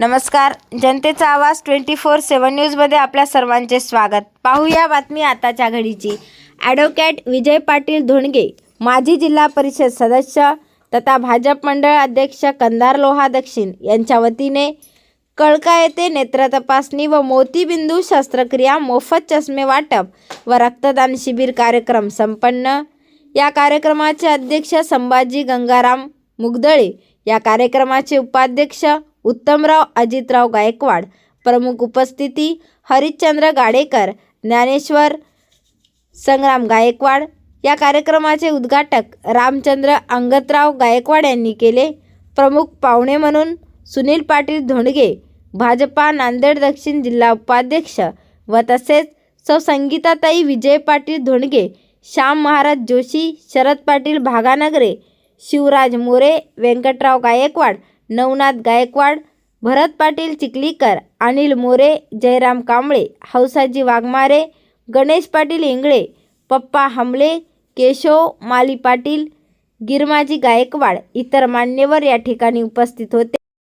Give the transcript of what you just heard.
नमस्कार जनतेचा आवाज ट्वेंटी फोर सेवन न्यूजमध्ये आपल्या सर्वांचे स्वागत. पाहूया बातमी आताच्या घडीची. ॲडव्होकेट विजय पाटील धोंडगे माजी जिल्हा परिषद सदस्य तथा भाजप मंडळ अध्यक्ष कंदार लोहा दक्षिण यांच्या वतीने कळका येथे नेत्र तपासणी व मोतीबिंदू शस्त्रक्रिया मोफत चष्मे वाटप व रक्तदान शिबिर कार्यक्रम संपन्न. या कार्यक्रमाचे अध्यक्ष संभाजी गंगाराम मुगदळे या कार्यक्रमाचे उपाध्यक्ष उत्तमराव अजितराव गायकवाड प्रमुख उपस्थिती हरिश्चंद्र गाडेकर ज्ञानेश्वर संग्राम गायकवाड. या कार्यक्रमाचे उद्घाटक रामचंद्र अंगतराव गायकवाड यांनी केले. प्रमुख पाहुणे म्हणून सुनील पाटील धोंडगे भाजपा नांदेड दक्षिण जिल्हा उपाध्यक्ष व तसेच सौ संगीताताई विजय पाटील धोंडगे श्याम महाराज जोशी शरद पाटील भागानगरे शिवराज मोरे व्यंकटराव गायकवाड नवनाथ गायकवाड भरत पाटील चिखलीकर अनिल मोरे जयराम कांबळे हौसाजी वाघमारे गणेश पाटील इंगळे पप्पा हमले केशव माली पाटील गिरमाजी गायकवाड इतर मान्यवर या ठिकाणी उपस्थित होते.